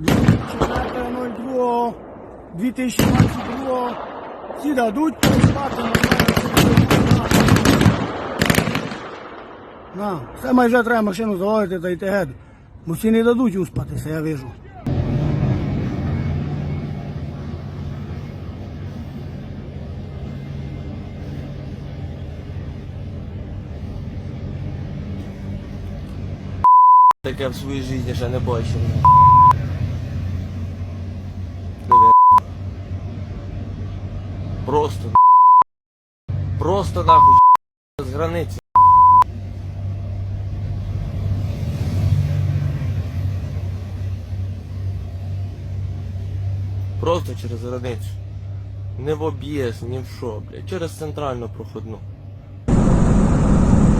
4.02 2022 всі дадуть поспати на все майже треба машину заводити та йти геть. Бо всі не дадуть успатися, я вижу. Таке в своїй житті ще не бачив. Просто Просто нахуй з границі. Просто через границю. Не в об'їзд, ні в що, блядь. Через центральну проходну.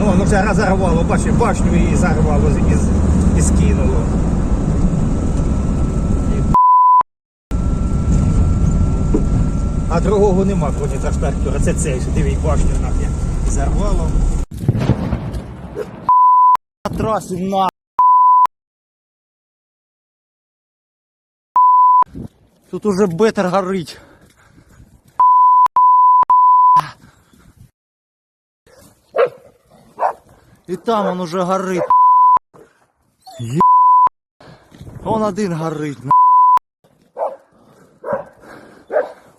О, Ну, вже розорвало, бачиш, башню її зарвало і, і, і скинуло. А другого нема, кроме трактора. Це цей, що дивись, башню нахуй зарвало. Траси на. Тут уже бетер горить. І там он уже горить. Є... Он один горить.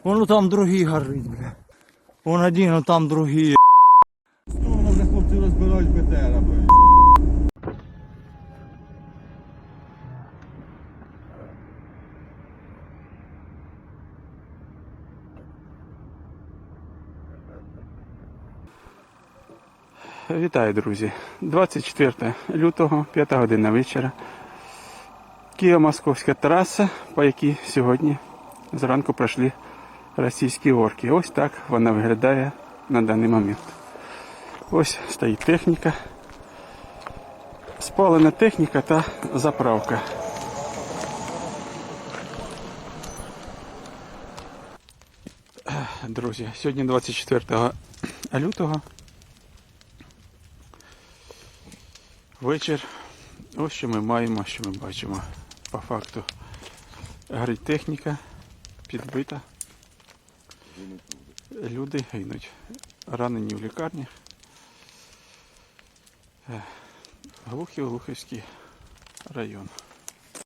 На. Вон там другий горить, бля. Вон один, а там другий. Ну, вже хлопці розбирають БТРа, блядь. Вітаю, друзі. 24 лютого, 5 година вечора. Києво-Московська траса, по якій сьогодні зранку пройшли російські орки. Ось так вона виглядає на даний момент. Ось стоїть техніка. Спалена техніка та заправка. Друзі, сьогодні 24 лютого. Вечір. Ось що ми маємо, що ми бачимо. По факту горить техніка, підбита. Люди гинуть. Ранені в лікарні. Глухів, Глухівський район.